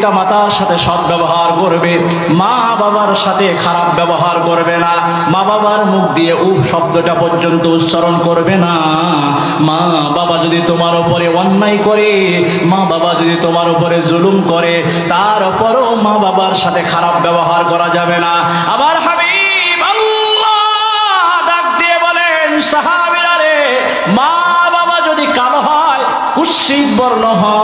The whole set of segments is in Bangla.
পিতা মাতার সাথে সৎ ব্যবহার করবে, মা বাবার সাথে খারাপ ব্যবহার করবে না, মা বাবার মুখ দিয়ে উহ শব্দটা পর্যন্ত উচ্চারণ করবে না। মা বাবা যদি তোমার উপরে অন্যায় করে, মা বাবা যদি তোমার উপরে জুলুম করে তারপরও মা বাবার সাথে খারাপ ব্যবহার করা যাবে না। আবার হাবিব আল্লাহ ডাক দিয়ে বলেন, সাহাবিরা রে, মা বাবা যদি কালো হয়, কুৎসিত বর্ণ হয়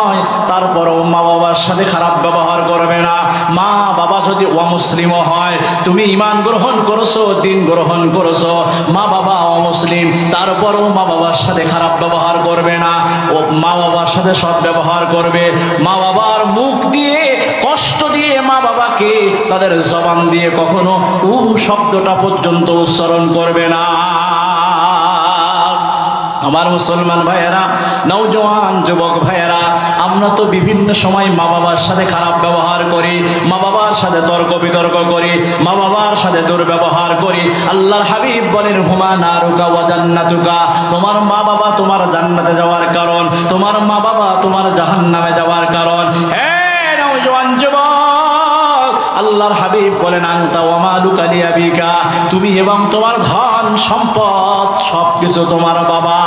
তারপরও মা বাবার সাথে খারাপ ব্যবহার করবে না। মা, বাবা যদি অমুসলিম হয়, তুমি ইমান গ্রহণ করছ, দিন গ্রহণ করছ, মা, বাবা অমুসলিম তারপরও মা বাবার সাথে খারাপ ব্যবহার করবে না। ও মা বাবার সাথে সৎ ব্যবহার করবে। মা বাবার মুখ দিয়ে, কষ্ট দিয়ে মা বাবাকে তাদের জবান দিয়ে কখনো উ শব্দটা পর্যন্ত উচ্চারণ করবে না। আমার মুসলমান ভাইয়েরা নৌজওয়ান যুবক ভাইয়েরা, আমরা তো বিভিন্ন সময় মা বাবার সাথে খারাপ ব্যবহার করি, মা বাবার সাথে তর্ক বিতর্ক করি, মা বাবার সাথে দুর্ব্যবহার করি। আল্লাহর হাবিব বলেন, হুমা নারুকা ওয়া জান্নাতুকা। তোমার মা বাবা তোমার জান্নাতে যাওয়ার কারণ, তোমার মা বাবা তোমার জাহান্নামে যাওয়ার কারণ। হ্যাঁ আল্লাহর হাবিব বলেন আংতা ওয়ামালুকা লিয়াবিকা তুমি এবং তোমার ধন, সম্পদ, সবকিছু তোমার বাবা।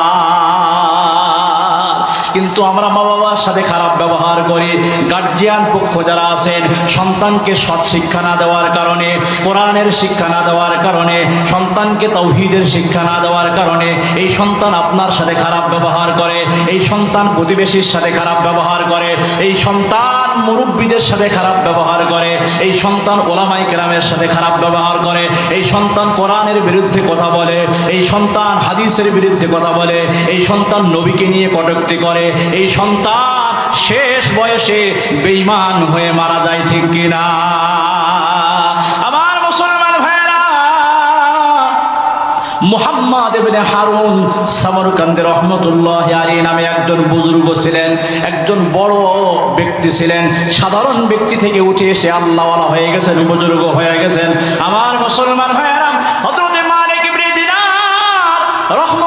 কিন্তু আমরা মা বাবার সাথে খারাপ ব্যবহার করি। গার্জিয়ান পক্ষ যারা আছেন, সন্তানকে সৎ শিক্ষা না দেওয়ার কারণে, কোরআনের শিক্ষা না দেওয়ার কারণে, সন্তানকে তৌহিদের শিক্ষা না দেওয়ার কারণে, এই সন্তান আপনার সাথে খারাপ ব্যবহার করে, এই সন্তান প্রতিবেশীর সাথে খারাপ ব্যবহার করে, এই সন্তান মুরব্বীদের সাথে খারাপ ব্যবহার করে, এই সন্তান ওলামাই কেরামের সাথে খারাপ ব্যবহার করে, এই সন্তান কোরআনের বিরুদ্ধে কথা বলে, এই সন্তান হাদিসের বিরুদ্ধে কথা বলে, এই সন্তান নবীকে নিয়ে কটুক্তি করে, এই সন্তান শেষ বয়সে বেঈমান হয়ে মারা যায় ঠিক কিনা? ইবনে হারুন সামরকান্দের রহমতুল্লাহ আলী নামে একজন বুজুর্গ ছিলেন, একজন বড় ব্যক্তি ছিলেন। সাধারণ ব্যক্তি থেকে উঠে এসে আল্লাহওয়ালা হয়ে গেছেন, বুজুর্গ হয়ে গেছেন। আমার মুসলমান ভাইয়েরা, হযরতে মালিক ইবনে দিনার একবার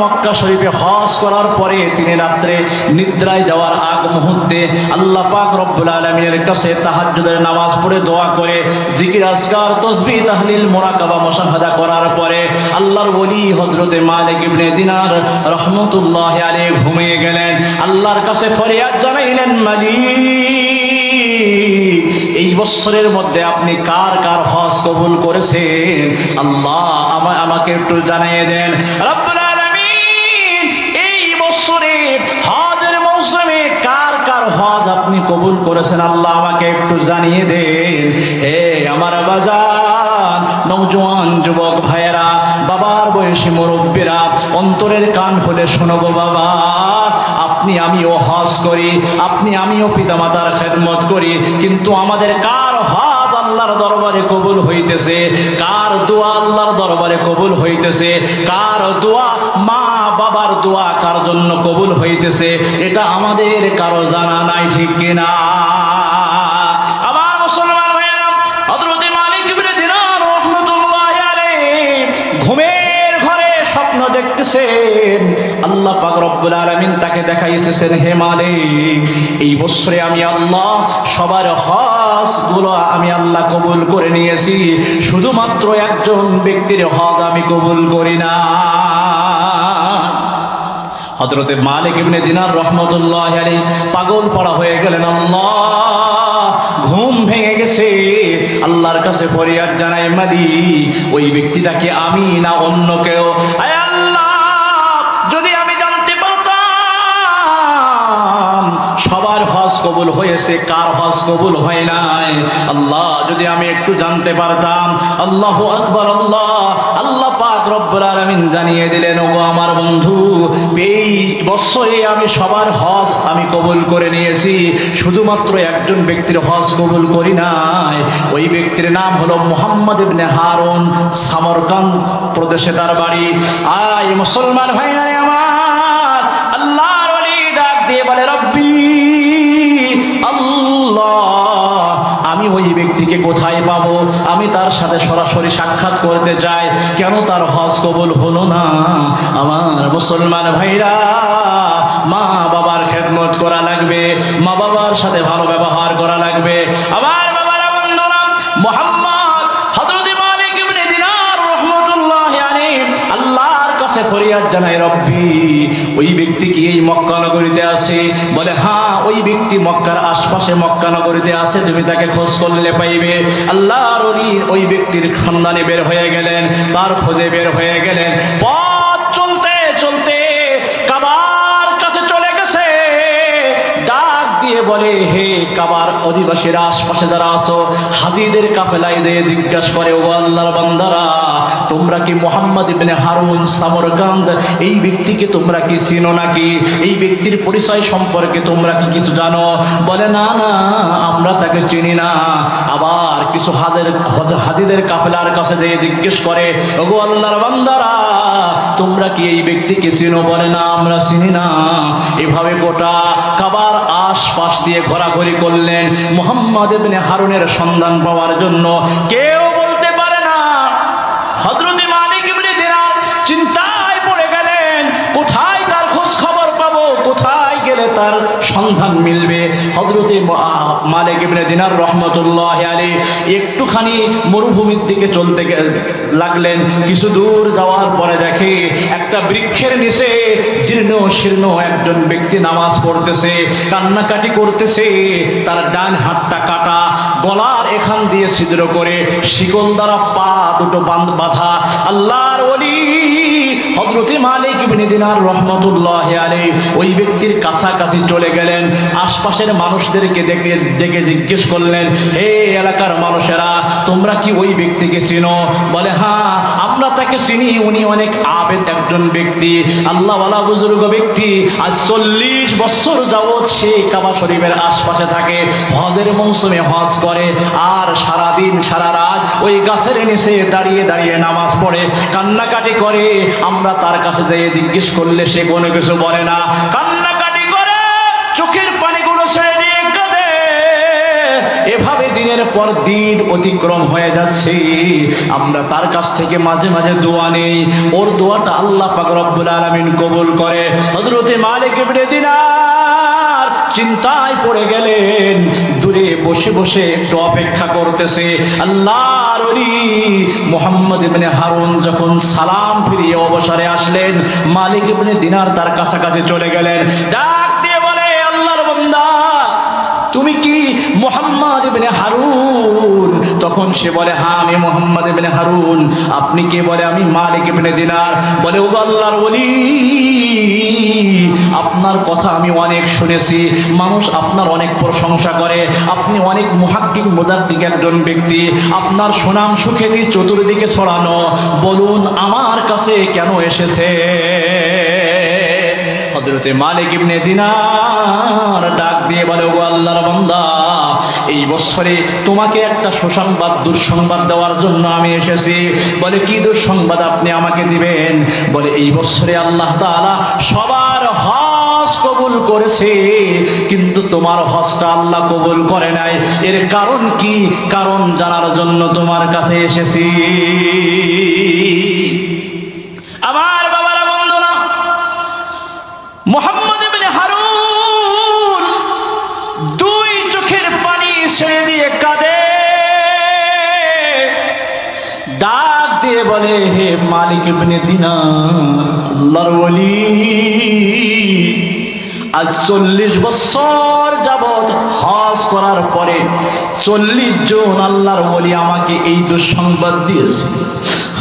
মক্কা শরীফে হজ করার পরে তিনি রাত্রে নিদ্রায় যাওয়ার আগ মুহূর্তে আল্লাহ পাক রব্বুল আলমিনের কাছে তাহাজ্জুদের নামাজ পড়ে দোয়া করে জিকির আসকার তসবি তাহলিল, মোরাকাবা, মোশাহাদা করার পরে আল্লাহর ওলি হজরতে মালিক ইবনে দিনার রহমতুল্লাহ আলী ঘুমিয়ে গেলেন। আল্লাহর কাছে ফরিয়াদ জানাইলেন, মালিক, এই বছরের মধ্যে আপনি কার কার হজ কবুল করেছেন? আল্লাহ আমাকে একটু জানিয়ে দেন। রব্বুল আপনি কবুল করেছেন, আল্লাহ আমাকে একটু জানিয়ে দেন। হে আমার বাজার নৌজওয়ান যুবক ভাইয়েরা, বাবার বয়সী মুরব্বীরা, অন্তরের কান হলে শোনো গো বাবা। আপনি আমিও হজ করি, আপনি আমিও পিতামাতার খেদমত করি, কিন্তু আমাদের কার হজ আল্লাহর দরবারে কবুল হইতেছে? কার দোয়া আল্লাহর দরবারে কবুল হইতেছে? কার দোয়া মা বাবার দোয়া কার জন্য কবুল হইতেছে, এটা আমাদের কারও জানা নাই, ঠিক কিনা? আলাইহি ঘুমের ঘরে স্বপ্ন দেখতেছেন। আল্লাহ তাকে এই আমি আল্লাহ, সবার হজগুলো আমি কবুল করে নিয়েছি। শুধুমাত্র একজন ব্যক্তির হজ আমি কবুল করি না। হযরতে মালিক ইবনে দিনার রহমতুল্লাহ আলী পাগল পড়া হয়ে গেলেন, আল্লাহ, ঘুম ভেঙে গেছে। আল্লাহর কাছে ফরিয়াদ জানাই মালি ওই ব্যক্তিটাকে আমি না অন্য কেউ? সবার হজ কবুল হয়েছে, কার হজ কবুল হয় নাই? আল্লাহ, যদি আমি একটু জানতে পারতাম, আল্লাহ আকবর, আল্লাহ আল্লাহ পাক রব্বুল জানিয়ে দিলেন ও আমার বন্ধু, এই বছরে আমি সবার হজ আমি কবুল করে নিয়েছি। শুধুমাত্র একজন ব্যক্তির হজ কবুল করি নাই। ওই ব্যক্তির নাম হলো মোহাম্মদ ইবনে হারুন সামরকান প্রদেশে তার বাড়ি। আয় মুসলমান ভাইরা আমি ওই ব্যক্তিকে কোথায় পাবো? আমি তার সাথে সরাসরি সাক্ষাৎ করতে চাই কেন তার হজ কবুল হলো না? আমার মুসলমান ভাইরা মা বাবার খেদমত করা লাগবে মা বাবার সাথে ভালো ব্যবহার করা লাগবে। ফরিয়াদ জানাই রব্বি, ওই ব্যক্তি কি এই মক্কা নগরীতে আসে বলে হ্যাঁ ওই ব্যক্তি মক্কার আশপাশে মক্কা নগরীতে আসে তুমি তাকে খোঁজ করলে পাইবে। আল্লাহর ওই ব্যক্তির সন্ধানে বের হয়ে গেলেন, তার খোঁজে বের হয়ে গেলেন। পথ বলে, হে কাবার অধিবাসীরা, আশপাশে যারা আছো, হাজিদের কাফেলায় যে জিজ্ঞাসা করে ও আল্লাহর বান্দারা, তোমরা কি মোহাম্মদ ইবনে হারুন সামরকান্দ এই ব্যক্তিকে তোমরা কি চিনো নাকি? এই ব্যক্তির পরিচয় সম্পর্কে তোমরা কি কিছু জানো? বলে, না না, আমরা তাকে চিনি না। আবার কিছু হাজের হাজিদের কাফেলার কাছে যেয়ে জিজ্ঞেস করে, ওগো আল্লাহর বান্দারা, তোমরা কি এই ব্যক্তিকে চিনো? বলে, না, আমরা চিনি না। এভাবে গোটা কাবার আশপাশ দিয়ে ঘোরাঘুরি করলেন মোহাম্মদ ইবনে হারুনের সন্ধান পাওয়ার জন্য। কেউ সন্ধান মিলবে। হজরতে মালিক ইবনে দিনার রহমতুল্লাহ আলী একটুখানি মরুভূমির দিকে চলতে লাগলেন। কিছু দূর যাওয়ার পরে দেখে একটা বৃক্ষের নিচে জীর্ণ শীর্ণ একজন ব্যক্তি নামাজ পড়তেছে, কান্নাকাটি করতেছে। তার ডান হাতটা কাটা, গলার এখান দিয়ে ছিদ্র করে শিকল দ্বারা পা দুটো বাঁধ বাঁধা। আল্লাহর ওলি হজরতে মালিক ইবনে দিনার রহমতুল্লাহ আলী ওই ব্যক্তির কাছাকাছি চলে গেলেন। আশপাশের মানুষদেরকে দেখে দেখে জিজ্ঞেস করলেন, হে এলাকার মানুষেরা, তোমরা কি ওই ব্যক্তিকে চিনো? বলে হ্যাঁ আমরা তাকে চিনি। উনি অনেক আবেদ একজন ব্যক্তি। আল্লাহওয়ালা বুজুর্গ ব্যক্তি। আজ চল্লিশ বছর যাবৎ সে কাবা শরীফের আশপাশে থাকে। হজের মৌসুমে হজ করে আর সারা দিন সারা রাত ওই গাছের নিচে দাঁড়িয়ে দাঁড়িয়ে নামাজ পড়ে, কান্নাকাটি করে। আমরা তার কাছে যেয়ে জিজ্ঞেস করলে সে কোনো কিছু বলে না। কান্নাকাটি করে, চোখের পানিগুলো ছেড়ে নিয়ে কাঁদে। এভাবে দিনের পর দিন অতিক্রম হয়ে যাচ্ছে। আমরা তার কাছ থেকে মাঝে মাঝে দোয়া নেই। ওর দোয়াটা আল্লাহ পাক রব্বুল আলামিন কবুল করে। হযরতে মালিক ইবনে দিনার চিন্তায় পড়ে গেলেন, দূরে বসে বসে একটু অপেক্ষা করতেছে। আল্লাহর মোহাম্মদ ইবনে হারুন যখন সালাম ফিরিয়ে অবসরে আসলেন, মালিক ইবনে দিনার তার কাছাকাছি চলে গেলেন। ডাক দিয়ে বলে, আল্লাহর বান্দা, তুমি কি মোহাম্মদ ইবনে হারুন? তখন সে বলে হ্যাঁ আমি মোহাম্মদ ইবনে হারুন। আপনি কে বলে? আমি মালিক ইবনে দিনার। বলে ও আল্লাহর ওলি আপনার কথা আমি অনেক শুনেছি। মানুষ আপনার অনেক প্রশংসা করে। আপনি অনেক মুহাক্কিক, মুদাক্কিক একজন ব্যক্তি। আপনার সুনাম সুখ্যাতি চতুর্দিকে ছড়ানো। বলুন, আমার কাছে কেন এসেছে? হজরতে মালিক ইবনে দিনার ডাক দিয়ে বলে ও আল্লাহর বান্দা, এই বছরে তোমাকে একটা সুসংবাদ, দুঃসংবাদ দেওয়ার জন্য আমি এসেছি। বলে, কি দুঃসংবাদ আপনি আমাকে দিবেন? বলে, এই বছরে আল্লাহ তাআলা সবার কবুল করেছে, কিন্তু তোমার হজটা আল্লাহ কবুল করে নাই। এর কারণ কি? কারণ জানার জন্য তোমার কাছে এসেছি। আমার বাবারা, বন্ধুরা, মোহাম্মদ হারুন দুই চোখের পানি ছেড়ে দিয়ে কাঁদে। ডাক দিয়ে বলে, হে মালিক ইবনে দিনার, আল্লাহর আজ চল্লিশ বছর যাবৎ হজ করার পরে চল্লিশ জন আল্লাহর বলি আমাকে এই দুঃসংবাদ দিয়েছে।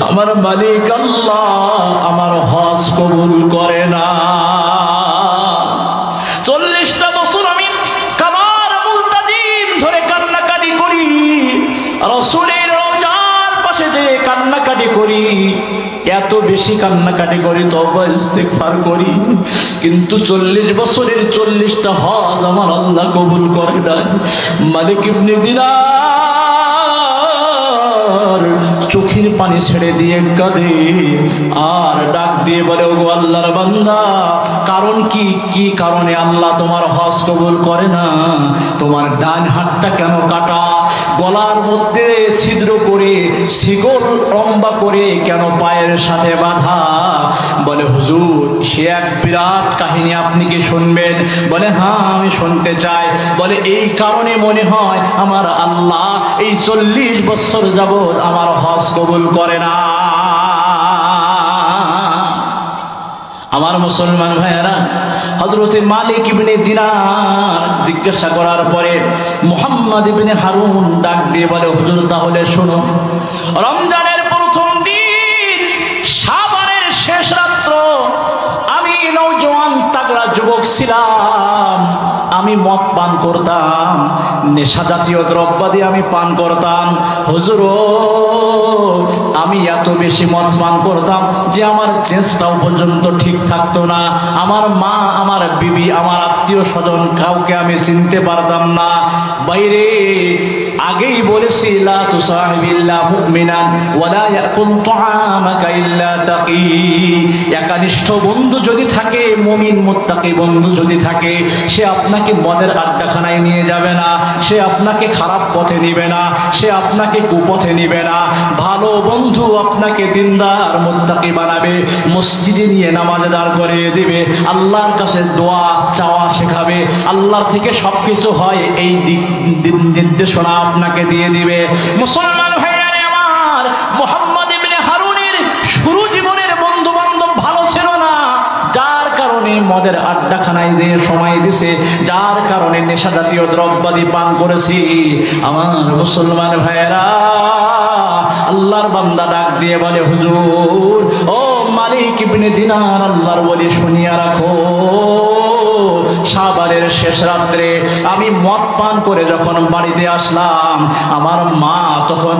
আমার মালিক আল্লাহ আমার হজ কবুল করে না। বেশি কান্নাকাটি করি তবা ইস্তেগফার করি। কিন্তু চল্লিশ বছরের চল্লিশটা হজ আমার আল্লাহ কবুল করে নাই। মালিক ইবনে দিনার চোখের পানি ছেড়ে দিয়ে কাঁদে, আর ডাক দিয়ে বলে, ওগো আল্লাহর বান্দা, কারণ কি? কি কারণে আল্লাহ তোমার হজ কবুল করে না? তোমার ডান হাতটা কেন কাটা? গলার মধ্যে ছিদ্র করে, শিকল লম্বা করে কেন পায়ের সাথে বাধা? বলে, হুজুর, সে এক বিরাট কাহিনী আপনি কি শুনবেন? বলে হ্যাঁ আমি শুনতে চাই। বলে, এই কারণে মনে হয় আমার আল্লাহ এই চল্লিশ বছর যাবৎ আমার হজ কবুল করে না। আমার মুসলমান ভাইয়ারা হজরতে মালিক ইবনে দিনার জিজ্ঞাসা করার পরে মোহাম্মদ ইবনে হারুন ডাক দিয়ে বলে, হুজুর, তাহলে শোনো, রমজানের প্রথম দিন, সাবানের শেষ রাত্র আমি নৌজওয়ান তাগড়া যুবক ছিলাম। আমি মদ পান করতাম, নেশা জাতীয় দ্রব্যাদি আমি পান করতাম। হুজুর আমি এত বেশি মদ পান করতাম যে আমার চেষ্টাও পর্যন্ত ঠিক থাকতো না। আমার মা, আমার বিবি, আমার আত্মীয় স্বজন কাউকে আমি চিনতে পারতাম না। বাইরে আগেই বলেছি, লা তুসাহিবিল্লা মুমিনান ওয়ালা ইয়াকুল তুআমাকা ইল্লা তাকি। বন্ধু যদি থাকে, মুমিন মুত্তাকি বন্ধু যদি থাকে, সে আপনাকে মদের আড্ডাখানায় নিয়ে যাবে না, সে আপনাকে খারাপ পথে নিবে না, সে আপনাকে কুপথে নিবে না। ভালো বন্ধু আপনাকে দিনদার মুত্তাকি বানাবে, মসজিদে নিয়ে নামাজে দাঁড় করিয়ে দিবে, আল্লাহর কাছে দোয়া চাওয়া শেখাবে, আল্লাহর থেকে সবকিছু হয় এই দিক- নির্দেশনা। আপনাকে দিয়ে দিবে। মুসলমান ভাইয়ারে, আমার মোহাম্মদ বন্ধু বান্ধব ভালো ছিল না। যার কারণে মদের আড্ডাখানায় যে সময় দিছে, যার কারণে নেশা জাতীয় দ্রব্যাদি পান করেছি। আমার মুসলমান ভাইয়েরা, আল্লাহর বান্দা ডাক দিয়ে বলে, হুজুর, ও মালিক ইবনে দিনার আল্লাহর বলি শুনিয়া রাখো। সাবারের শেষ রাত্রে আমি মদ পান করে যখন বাড়িতে আসলাম, আমার মা তখন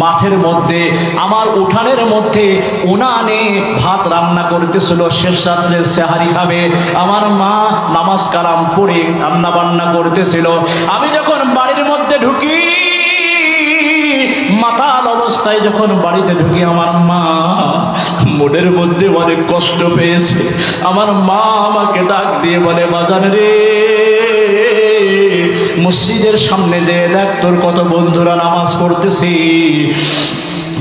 মাঠের মধ্যে, আমার উঠানের মধ্যে উনানে ভাত রান্না করতেছিল। শেষ রাত্রে সেহারি খাবে। আমার মা নামাজ কালাম পড়ে রান্না বান্না করতেছিল। আমি যখন বাড়ির মধ্যে ঢুকি, মাতাল অবস্থায় যখন বাড়িতে ঢুকি, আমার মা মোডের মধ্যে অনেক কষ্ট পেয়েছে। আমার মা আমাকে ডাক দিয়ে বলে, বাজান রে, মসজিদের সামনে যে দেখ তোর কত বন্ধুরা নামাজ পড়তেছি,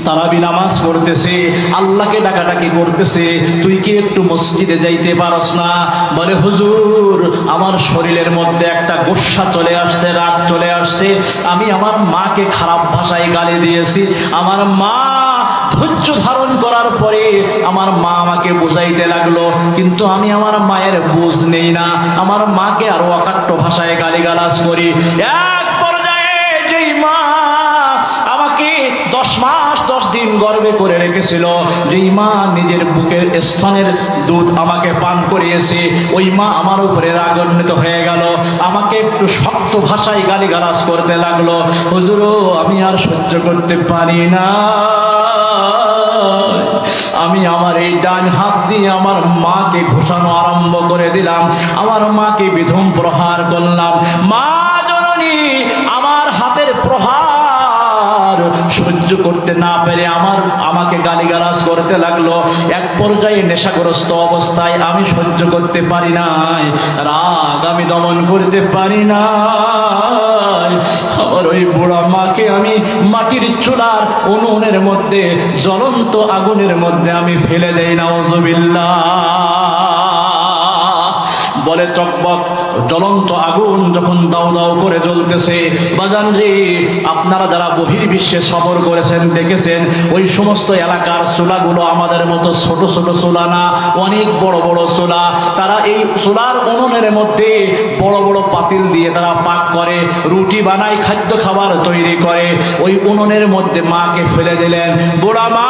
তারাবি নামাজ পড়তেছে, আল্লাহকে ডাকাডাকি করতেছে, তুই কি একটু মসজিদে যাইতে পারস না? বলে, হুজুর, আমার শরীরের মধ্যে একটা গোসা চলে আসছে রাগ চলে আসছে, আমি আমার মাকে খারাপ ভাষায় গালি দিয়েছি, আমার মা ধৈর্য ধারণ করার পরে আমার মা আমাকে বুঝাইতে লাগল, কিন্তু আমি আমার মায়ের বুঝ নেই না। আমার মাকে আরও অকাট্য ভাষায় গালিগালাজ করি। গর্বে করে রেখেছিল। যেই মা নিজের বুকের স্থানের দুধ আমাকে পান করিয়েছে। ওই মা আমার উপরে রাগান্বিত হয়ে গেল। আমাকে একটু শক্ত ভাষায় গালিগালাজ করতে লাগল। হুজুরও আমি আর সহ্য করতে পারি না। আমি আমার এই ডান হাত দিয়ে আমার মাকে ঘোষানো আরম্ভ করে দিলাম। আমার মাকে বিধম প্রহার করলাম। মা জননী আমার হাতের প্রহার সহ্য করতে না পেরে আমার আমাকে গালিগালাজ করতে লাগল। এক পর্যায়ে নেশাগ্রস্ত অবস্থায় আমি সহ্য করতে পারি নাই, রাগ আমি দমন করতে পারি না আমার ওই বুড়া মাকে আমি মাটির চুলার উনুনের মধ্যে, জ্বলন্ত আগুনের মধ্যে আমি ফেলে দেই না বলে চকবক জ্বলন্ত আগুন যখন দাও দাও করে জ্বলতেছে, বাজান রে, আপনারা যারা বহির্বিশ্বে সফর করেছেন, দেখেছেন, ওই সমস্ত এলাকার চুলাগুলো আমাদের মতো ছোট ছোট চুলা না, অনেক বড় বড় চুলা। তারা এই চুলার উনুনের মধ্যে বড় বড় পাতিল দিয়ে তারা পাক করে, রুটি বানায়, খাদ্য খাবার তৈরি করে। ওই উনুনের মধ্যে মাকে ফেলে দিলেন বুড়া মা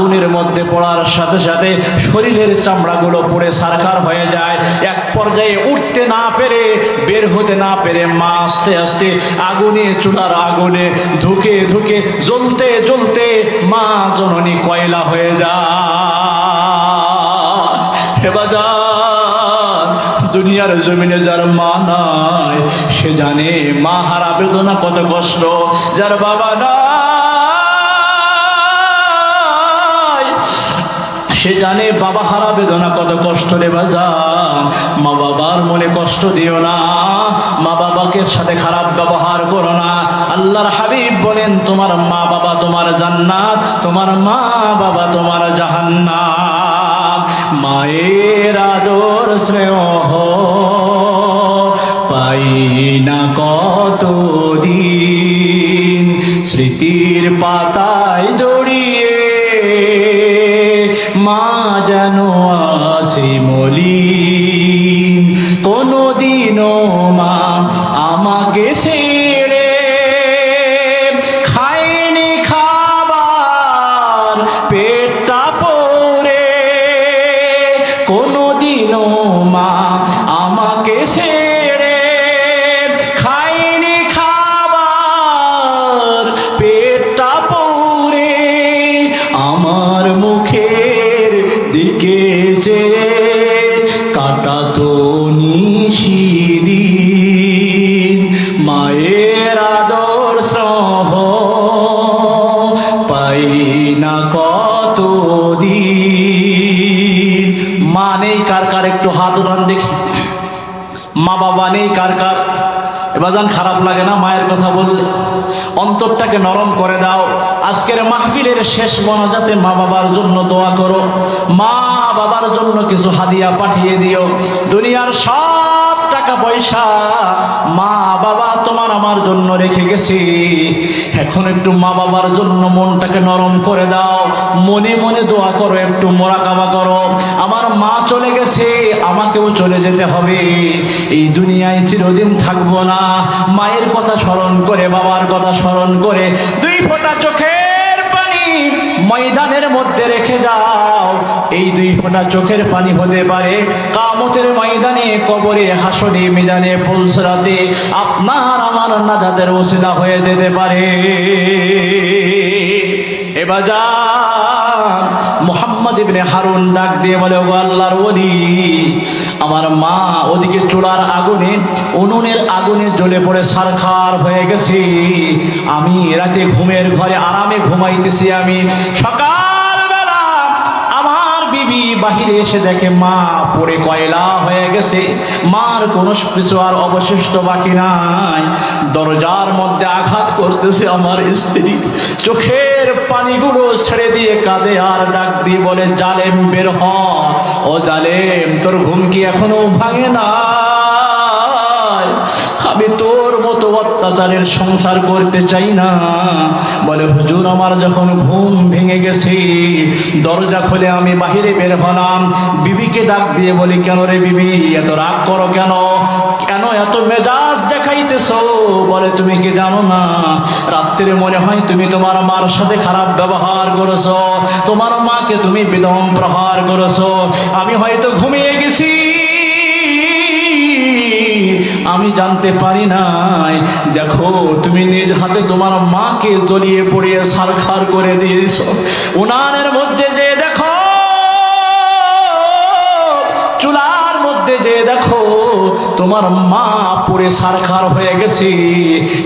আগুনের মধ্যে পড়ার সাথে সাথে শরীরের চামড়াগুলো পড়ে সারকার হয়ে যায়। এক পর্যায়ে উঠতে না পেরে, বের হতে না পেরে মা আস্তে আস্তে আগুনে, চুলার আগুনে ধুকে ধুকে জ্বলতে জ্বলতে মা জননী কয়লা হয়ে যায়। দুনিয়ার জমিনে যার মা নাই, সে জানে মা হারা বেদনা কত কষ্ট। যার বাবা নাই সে জানে বাবা হারা বেদনা কত কষ্ট রে বাজান। মা বাবার মনে কষ্ট দিও না। মা বাবাকে সাথে খারাপ ব্যবহার করো না। আল্লাহর হাবিব বলেন, তোমার মা বাবা তোমার জান্নাত, তোমার মা বাবা তোমার জাহান্না মায়ের আদর স্নেহ পাই না কত দিন স্মৃতির পাতায় যেন আসি মলিন মা বাবা নেই কার কার? এবার খারাপ লাগে না, মায়ের কথা বললে। অন্তরটাকে নরম করে দাও। আজকের মাহফিলের শেষ মনাজাতে মা বাবার জন্য দোয়া করো। মা বাবার জন্য কিছু হাদিয়া পাঠিয়ে দিও। দুনিয়ার সব টাকা পয়সা মা বাবা তোমার আমার জন্য রেখে গেছি। এখন একটু মা বাবার জন্য মনটাকে নরম করে দাও। মনে মনে দোয়া করো, একটু মোরাকাবা করো। আমার মা চলে গেছে, আমাকেও চলে যেতে হবে। এই দুনিয়ায় চিরদিন থাকব না। মায়ের কথা স্মরণ করে, বাবার কথা স্মরণ করে দুই ফোঁটা পানি ময়দানের মধ্যে রেখে যাও। এই দুই ফোঁটা চোখের পানি হতে পারে। কামতের ময়দানে, কবরে হাসনে, মিজানে ফুলসরাতে আপনার আমার না নাজাদের ওসিলা হয়ে যেতে পারে। এবার যা ইবনে হারুন ডাক দিয়ে বলে ও আল্লাহর ওলি, আমার মা ওদিকে আগুনে, উনুনের আগুনে জ্বলে পড়ে, সারখার হয়ে গেছে। আমি রাতে ঘুমের ঘরে আরামে ঘুমাইতেছি আমি। সকালবেলা আমার বিবি বাহিরে এসে দেখে, মা, পড়ে কয়লা হয়ে গেছে। মার কোনো কিছু আর অবশিষ্ট বাকি নাই। দরজার মধ্যে আঘাত করতেছে আমার স্ত্রী। চোখের পানিগুলো ছেড়ে দিয়ে কাঁদে আর ডাক দিয়ে বলে, জালেম বের হ। ও জালেম, তোর ঘুম কি এখনও ভাঙে না আমি তোর মতো অত্যাচারের সংসার করতে চাই না। বলে, হুজুর, আমার যখন ঘুম ভেঙে গেছে, দরজা খুলে আমি বাহিরে বের হলাম। বিবিকে ডাক দিয়ে বলি, কেন রে বিবি, এত রাগ করো কেন? কেন এত মেজাজ দেখাইতেছো, বলে তুমি কি জানো না? রাত্রে মনে হয় তুমি তোমার মার সাথে খারাপ ব্যবহার করেছ। তোমার মাকে তুমি বিদম প্রহার করেছ। আমি হয়তো ঘুমিয়ে গেছি। আমি জানতে পারি নাই। দেখো, তুমি নিজ হাতে তোমার মাকে জড়িয়ে পড়িয়ে সারখার করে দিয়েছ। উনানের মধ্যে যে দেখো, চুলার মধ্যে যে দেখো তোমার মা পুরে সারখার হয়ে গেছে।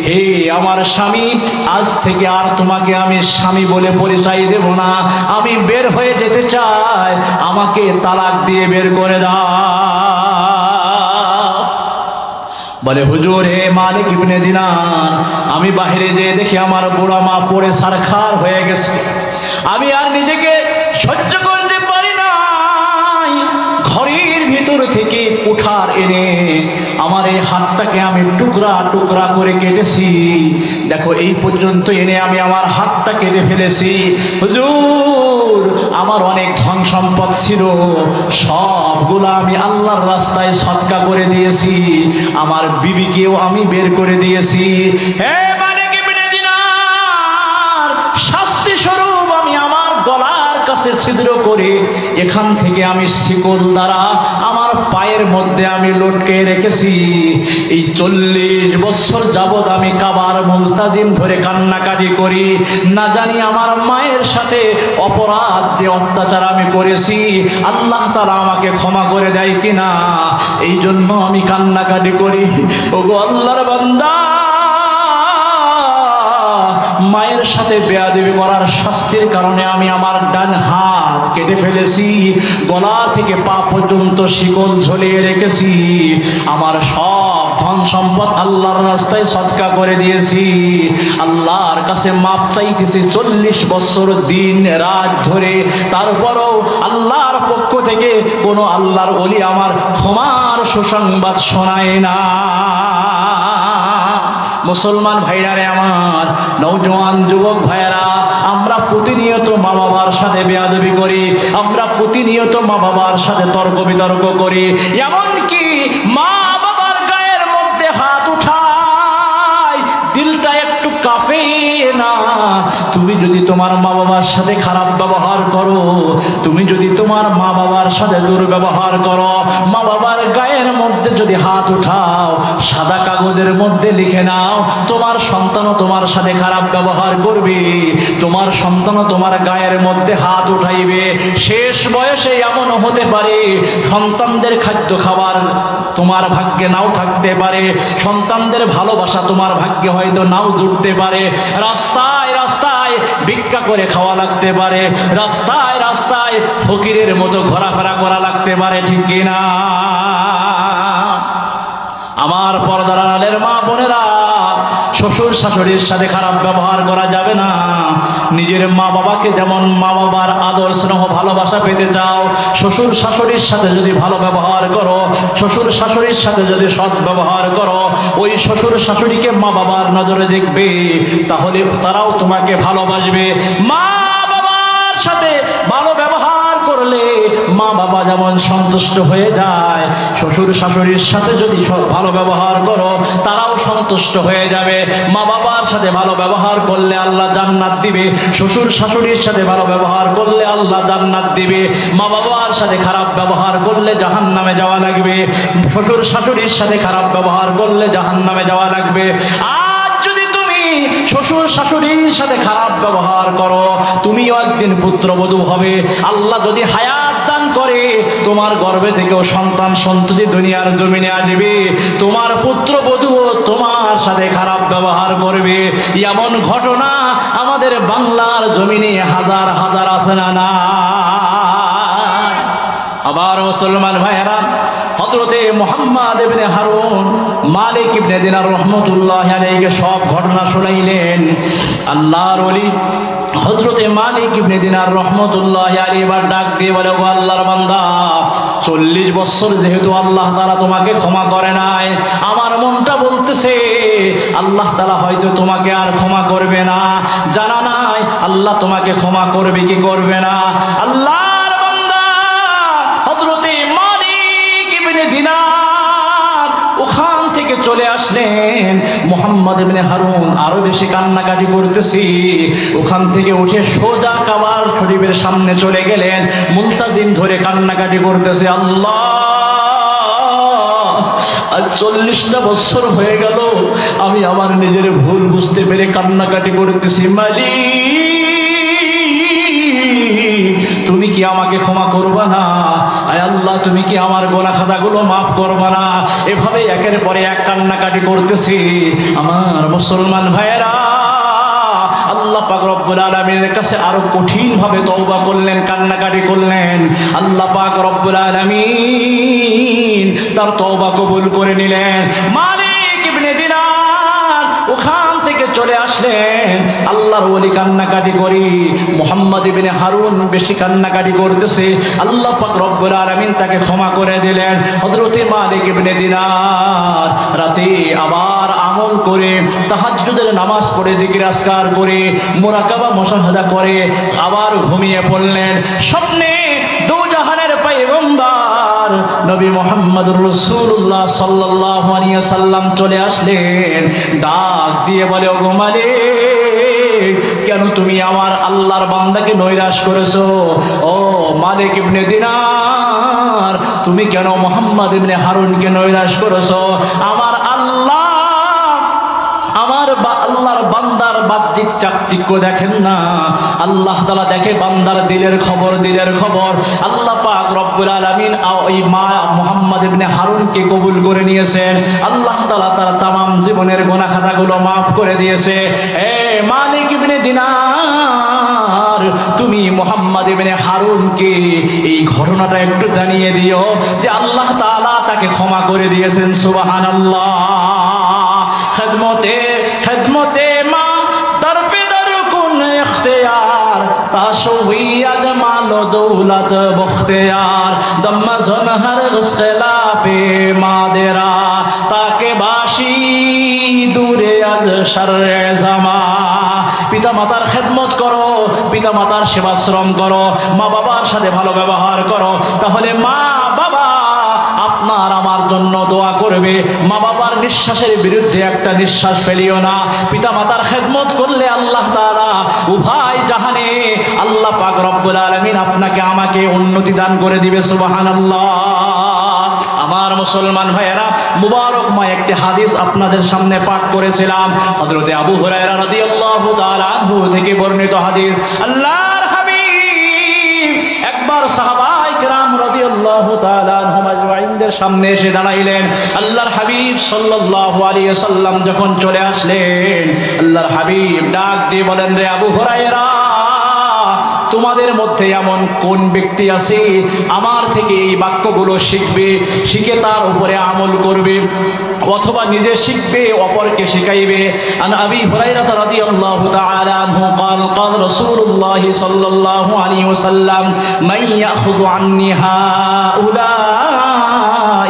হে আমার স্বামী, আজ থেকে আর তোমাকে আমি স্বামী বলে পরিচয় দেব না। আমি বের হয়ে যেতে চাই, আমাকে তালাক দিয়ে বের করে দাও। বলে, হুজুর হে মালিক ইবনে দিনার আমি বাহিরে যেয়ে দেখি আমার বুড়া মা পড়ে সারখার হয়ে গেছে। আমি আর নিজেকে সহ্য কুঠার এনে আমার এই হাতটাকে আমি টুকরা টুকরা করে কেটেছি। দেখো, এই পর্যন্ত এনে আমি আমার হাতটা কেটে ফেলেছি। হুজুর, আমার অনেক ধন সম্পদ ছিল। সবগুলো আমি আল্লাহর রাস্তায় সৎকা করে দিয়েছি। আমার বিবিকেও আমি বের করে দিয়েছি। হে কাছে ছিদ্র করে এখান থেকে আমি শিকল দ্বারা আমার পায়ের মধ্যে আমি লটকে রেখেছি। এই চল্লিশ বছর যাবৎ আমি কাবার মুলতাজিম ধরে কান্নাকাটি করি। না জানি আমার মায়ের সাথে অপরাধ যে অত্যাচার আমি করেছি, আল্লাহ তারা আমাকে ক্ষমা করে দেয় কিনা? এই জন্য আমি কান্নাকাটি করি। ও গো আল্লাহর বান্দা মায়ের সাথে বেয়াদবি করার শাস্তির কারণে আমি আমার ডান হাত কেটে ফেলেছি, গলা থেকে পা পর্যন্ত শিকল ঝুলিয়ে রেখেছি, আমার সব ধন সম্পদ আল্লাহর রাস্তায় সৎকা করে দিয়েছি। আল্লাহর কাছে মাপ চাইতেছি চল্লিশ বছর দিন রাত ধরে। তারপরও আল্লাহর পক্ষ থেকে কোনো আল্লাহর অলি আমার ক্ষমার সুসংবাদ শোনায় না। মুসলমান ভাইরারে আমার নৌজওয়ান যুবক ভাইরা আমরা প্রতিনিয়ত মা বাবার সাথে বেয়াদবি করি, আমরা প্রতিনিয়ত মা বাবার সাথে তর্ক বিতর্ক করি, এমনকি মা তুমি যদি তোমার মা বাবার সাথে খারাপ ব্যবহার করো, তুমি যদি তোমার মা বাবার সাথে দুর্ব্যবহার করো মা বাবার গায়ের মধ্যে যদি হাত উঠাও, সাদা কাগজের মধ্যে লিখে নাও, তোমার সন্তানও তোমার সাথে খারাপ ব্যবহার করবে, তোমার সন্তানও তোমার গায়ের মধ্যে হাত উঠাইবে। শেষ বয়সে এমন হতে পারে, সন্তানদের খাদ্য খাবার তোমার ভাগ্যে নাও থাকতে পারে, সন্তানদের ভালোবাসা তোমার ভাগ্যে হয়তো নাও জুটতে পারে। রাস্তায় রাস্তায় ভিক্ষা করে খাওয়া লাগতে পারে। রাস্তায় রাস্তায় ফকিরের মতো ঘোরাফেরা করা লাগতে পারে, ঠিক কিনা? আমার পর্দার আলের মা শ্বশুর শাশুড়ির সাথে খারাপ ব্যবহার করা যাবে না। নিজের মা বাবাকে যেমন মা বাবার আদর, স্নেহ, ভালোবাসা পেতে চাও, শ্বশুর শাশুড়ির সাথে যদি ভালো ব্যবহার করো, শ্বশুর শাশুড়ির সাথে যদি সৎ ব্যবহার করো, ওই শ্বশুর শাশুড়িকে মা বাবার নজরে দেখবে, তাহলে তারাও তোমাকে ভালোবাসবে। মা বাবা যেমন সন্তুষ্ট হয়ে যায়, শ্বশুর শাশুড়ির সাথে যদি ভালো ব্যবহার করো, তারাও সন্তুষ্ট হয়ে যাবে। মা বাবার সাথে ভালো ব্যবহার করলে আল্লাহ জান্নাত দিবে, শ্বশুর শাশুড়ির সাথে ভালো ব্যবহার করলে আল্লাহ জান্নাত দিবে, মা বাবার সাথে খারাপ ব্যবহার করলে জাহান নামে যাওয়া লাগবে, শ্বশুর শাশুড়ির সাথে খারাপ ব্যবহার করলে জাহান নামে যাওয়া লাগবে। আজ যদি তুমি শ্বশুর শাশুড়ির সাথে খারাপ ব্যবহার করো, তুমিও একদিন পুত্রবধূ হবে। আল্লাহ যদি দান করে, তোমার গর্ভে থেকেও সন্তান সন্ততি দুনিয়ার জমিনে আসবে। তোমার পুত্র পুত্রবধূও তোমার সাথে খারাপ ব্যবহার করবে। এমন ঘটনা আমাদের বাংলার জমিনে হাজার হাজার আছে না না? আবার মুসলমান ভাইয়েরা হজরতে মোহাম্মদ ইবনে হারুন, মালিক ইবনে দিনার রহমতুল্লাহ আলাইকে সব ঘটনা শুনাইলেন। আল্লাহর ওলি হজরতে মালিক ইবনে দিনার রহমতুল্লাহ আলী এবার ডাক দিয়ে বলে গো আল্লাহর বান্দা, চল্লিশ বছর যেহেতু আল্লাহ তারা তোমাকে ক্ষমা করে নাই, আমার মনটা বলতেছে, আল্লাহ তালা হয়তো তোমাকে আর ক্ষমা করবে না। জানা নাই, আল্লাহ তোমাকে ক্ষমা করবে কি করবে না? আল্লাহর আসলেন। মোহাম্মদ এমনি হারুন আরও বেশি কান্নাকাটি করতেছি। ওখান থেকে উঠে সোজা কাবার শরীফের সামনে চলে গেলেন। মুলতাজিম ধরে কান্নাকাটি করতেছে, আল্লাহ, আজ চল্লিশটা বছর হয়ে গেল। আমি আমার নিজের ভুল বুঝতে পেরে কান্নাকাটি করতেছি, মালিক। কি আমাকে ক্ষমা করবা না? আয় আল্লাহ, তুমি কি আমার গোনা খাতাগুলো মাফ করবা না? এভাবে একের পরে এক কান্নাকাটি করতেছি। আমার মুসলমান ভাইয়েরা, আল্লাহ পাক কাছে আরও কঠিন ভাবে তওবা করলেন, কান্নাকাটি করলেন। পাক তার তওবা কবুল করে নিলেন। মালিক ওখান চলে আসলেন আল্লাহর ওলি কান্নাকাটি করি, মোহাম্মদ ইবনে হারুন বেশি কান্নাকাটি করতেছে, আল্লাহ পাক রব্বুল আলামিন তাকে ক্ষমা করে দিলেন। হযরতে মালিক ইবনে দিনার রাতে আবার আমল করে তাহাজ্জুদের নামাজ পড়ে জিকির আসকার করে, মোরাকাবা, মুশাহাদা করে আবার ঘুমিয়ে পড়লেন। স্বপ্নে নবী মোহাম্মদ রসুল্লাহ সাল্লাহ সাল্লাম চলে আসলেন। ডাক দিয়ে বলে ও গোমালে কেন তুমি আমার আল্লাহর বান্দাকে নৈরাশ করেছ? ও মালিক ইবনে দিনার, তুমি কেন মোহাম্মদ ইবনে হারুনকে নৈরাশ করেছ? আমার বাহ্যিক চাকচিক্য দেখেন না। আল্লাহ তালা দেখে বান্দার দিলের খবর দিলের খবর। আল্লাহ পাক রব্বুল আলমিন ওই মা মোহাম্মদ ইবনে হারুনকে কবুল করে নিয়েছেন। আল্লাহ তালা তার তামাম জীবনের গোনা খাতাগুলো মাফ করে দিয়েছে। এ মালিক ইবনে দিনার, তুমি মোহাম্মদ ইবনে হারুনকে এই ঘটনাটা একটু জানিয়ে দিও যে আল্লাহ তাআলা তাকে ক্ষমা করে দিয়েছেন, সুবহানাল্লাহ। খেদমতে খেদমতে দৌলত বখতিয়ার দম্মজন হর ইখতিলাফে মাদেরা, তাকে বাসি দূরে আজ শর্রে জামা। পিতা মাতার খেদমত করো পিতা মাতার সেবাশ্রম করো, মা বাবার সাথে ভালো ব্যবহার করো। তাহলে মা বাবা আপনার আমার জন্য দোয়া করবে। মা বাবার নিঃশ্বাসের বিরুদ্ধে একটা নিঃশ্বাস ফেলিও না। পিতা মাতার খেদমত করলে আল্লাহ উভয় জাহানে আল্লাহ পাক রব্বুল আলামিন আপনাকে আমাকে উন্নতি দান করে দিবে সুবহানাল্লাহ আমার মুসলমান ভাইয়েরা মুবারকময় একটি হাদিস আপনাদের সামনে পাঠ করেছিলাম হযরতে আবু হুরায়রা রাদিয়াল্লাহু তাআলা আনহু থেকে বর্ণিত হাদিস আল্লাহর হাবিব একবার সাহাবাই کرام রাদিয়াল্লাহু তাআলা আনহুম আজমাইনদের সামনে এসে দাঁড়াইলেন আল্লাহর হাবিব সাল্লাল্লাহু আলাইহি সাল্লাম যখন চলে আসলেন আল্লাহর হাবিব ডাক দিয়ে বলেন রে আবু হুরায়রা তোমাদের মধ্যে এমন কোন ব্যক্তি আছে আমার থেকে এই বাক্যগুলো শিখবে শিখে তার উপরে আমল করবে অথবা নিজে শিখবে অপরকে শিখাইবে আন আবি হুরাইরা রাদিয়াল্লাহু তাআলা আনহু قال قال رسول الله صلى الله عليه وسلم من ياخذ عني هؤلاء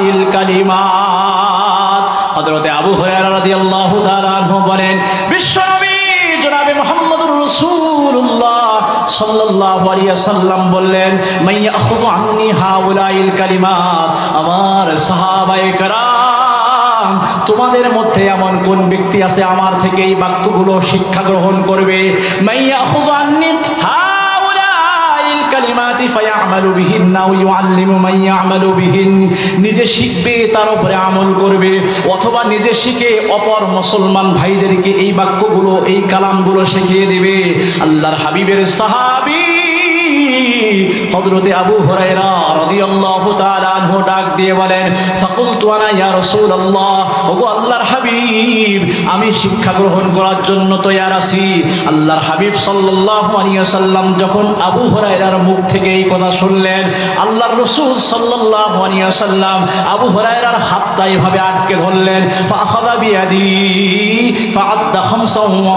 الكلمات হযরতে আবু হুরায়রা রাদিয়াল্লাহু তাআলা আনহু বলেন বিশ্বনবী সাল্লাল্লাহু আলাইহি ওয়াসাল্লাম বললেন মাইয়া হাউলাইল কালিমাত। আমার সাহাবায়ে তোমাদের মধ্যে এমন কোন ব্যক্তি আছে আমার থেকে এই বাক্যগুলো শিক্ষা গ্রহণ করবে? মাইয়া আখুযু আন্নি হাউলাইল কালিমাতি বিহিন বিহিন। নিজে শিখবে, তার উপরে আমল করবে। অথবা নিজে শিখে অপর মুসলমান ভাইদেরকে এই বাক্যগুলো, এই কালামগুলো শিখিয়ে দেবে। আল্লাহর হাবিবের সাহাবী হযরতে আবু হুরায়রা রাদিয়াল্লাহু তাআলা আনহু ডাক দিয়ে বলেন, ফাকুলতু আনা ইয়া রাসূলুল্লাহ, ওগো আল্লাহর হাবিব, আমি শিক্ষা গ্রহণ করার জন্য তৈয়ার আছি। আল্লাহর হাবিব সাল্লাল্লাহু আলাইহি সাল্লাম যখন আবু হুরায়রার মুখ থেকে এই কথা শুনলেন, আল্লাহর রাসূল সাল্লাল্লাহু আলাইহি সাল্লাম আবু হুরায়রার হাতটা এভাবে আটকে ধরলেন ফাআখাযা বিয়াদি ফাআদ্দা ওয়া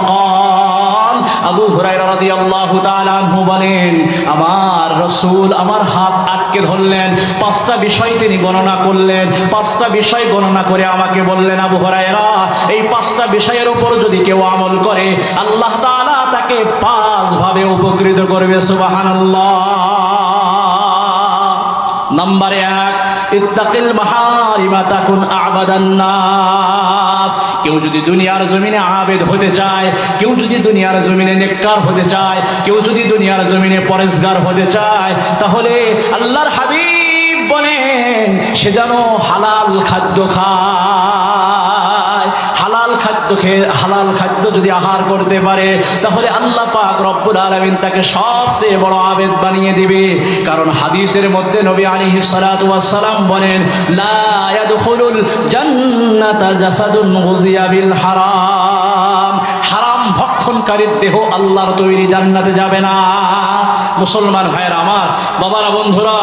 আবু হুরায়রা রাদিয়াল্লাহু তাআলা আনহু বলেন, আমার রাসূল আমার হাত আটকে ধরলেন, পাঁচটা বিষয় তিনি গণনা করলেন, পাঁচটা বিষয় গণনা করে আমাকে বললেন, আবু হুরায়রা, এই পাঁচটা বিষয়ের উপর যদি কেউ আমল করে, আল্লাহ তাআলা তাকে পাঁচ ভাবে উপকৃত করবে, সুবহানাল্লাহ। নাম্বার এক ইত্তাকিল মাহারিমা তাকুন আবাদান নাস। কেউ যদি দুনিয়ার জমিনে আবেদ হতে চায়, কেউ যদি দুনিয়ার জমিনে নেককার হতে চায়, কেউ যদি দুনিয়ার জমিনে পরেশগার হতে চায়, তাহলে আল্লাহর হাবিব বলেন, সে যেন হালাল খাদ্য খায়। খেয়ে হালাল খাদ্য যদি আহার করতে পারে, তাহলে আল্লাহ পাক রব্বুল আলামিন তাকে সবচেয়ে বড় আবেদ বানিয়ে দিবে। কারণ হাদিসের মধ্যে নবী ওয়াস সালাম বলেন, লা ইয়াদখুলুল জান্নাতা জাসাদুন গুজিয়া বিল হারাম। হারাম ভক্ষণকারীর দেহ আল্লাহর তৈরি জান্নাতে যাবে না। মুসলমান ভাইয়ের, আমার বাবারা, বন্ধুরা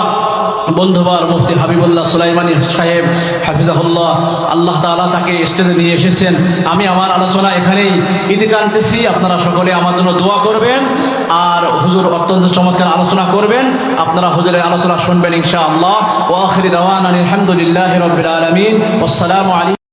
বন্ধুবার মুফতি হাবিবুল্লাহ সুলাইমানি সাহেব, হাফিজাহুল্লাহ, আল্লাহ তালা তাকে স্টেজে নিয়ে এসেছেন। আমি আমার আলোচনা এখানেই ইতি টানতেছি। আপনারা সকলে আমার জন্য দোয়া করবেন। আর হুজুর অত্যন্ত চমৎকার আলোচনা করবেন। আপনারা হুজুরের আলোচনা শুনবেন ইনশাআল্লাহ। আল্লাহ আখিরি দাওয়ান আলহামদুলিল্লাহ রাব্বিল আলামিন। ওয়াসসালামু আলাইকুম।